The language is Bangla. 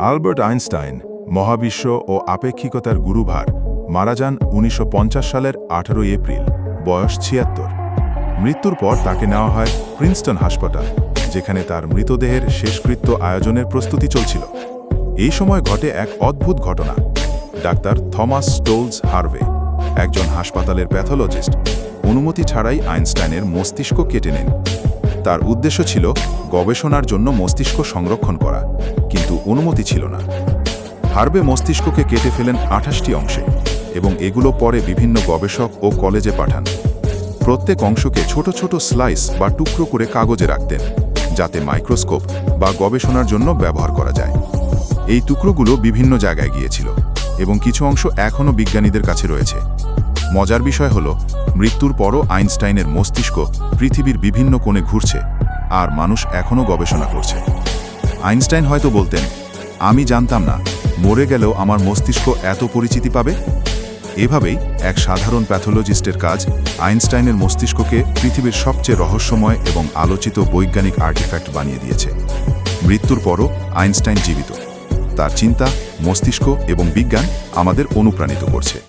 আলবার্ট আইনস্টাইন মহাবিশ্ব ও আপেক্ষিকতার গুরুভার, মারা যান উনিশশো পঞ্চাশ সালের আঠারোই এপ্রিল, বয়স ছিয়াত্তর। মৃত্যুর পর তাকে নেওয়া হয় প্রিন্সটন হাসপাতাল, যেখানে তার মৃতদেহের শেষকৃত্য আয়োজনের প্রস্তুতি চলছিল। এই সময় ঘটে এক অদ্ভুত ঘটনা। ডাক্তার থমাস স্টোলস হার্ভে, একজন হাসপাতালের প্যাথোলজিস্ট, অনুমতি ছাড়াই আইনস্টাইনের মস্তিষ্ক কেটে নেন। তার উদ্দেশ্য ছিল গবেষণার জন্য মস্তিষ্ক সংরক্ষণ করা। কিন্তু অনুমতি ছিল না। হার্বে মস্তিষ্ককে কেটে ফেলেন আঠাশটি অংশে এবং এগুলো পরে বিভিন্ন গবেষক ও কলেজে পাঠান। প্রত্যেক অংশকে ছোট ছোট স্লাইস বা টুকরো করে কাগজে রাখতেন, যাতে মাইক্রোস্কোপ বা গবেষণার জন্য ব্যবহার করা যায়। এই টুকরোগুলো বিভিন্ন জায়গায় গিয়েছিল এবং কিছু অংশ এখনও বিজ্ঞানীদের কাছে রয়েছে। মজার বিষয় হল, মৃত্যুর পরও আইনস্টাইনের মস্তিষ্ক পৃথিবীর বিভিন্ন কোণে ঘুরছে আর মানুষ এখনও গবেষণা করছে। আইনস্টাইন হয়তো বলতেন, আমি জানতাম না, মরে গেলেও আমার মস্তিষ্ক এত পরিচিতি পাবে? এভাবেই এক সাধারণ প্যাথোলজিস্টের কাজ আইনস্টাইনের মস্তিষ্ককে পৃথিবীর সবচেয়ে রহস্যময় এবং আলোচিত বৈজ্ঞানিক আর্টিফ্যাক্ট বানিয়ে দিয়েছে। মৃত্যুর পরও আইনস্টাইন জীবিত। তার চিন্তা, মস্তিষ্ক এবং বিজ্ঞান আমাদের অনুপ্রাণিত করছে।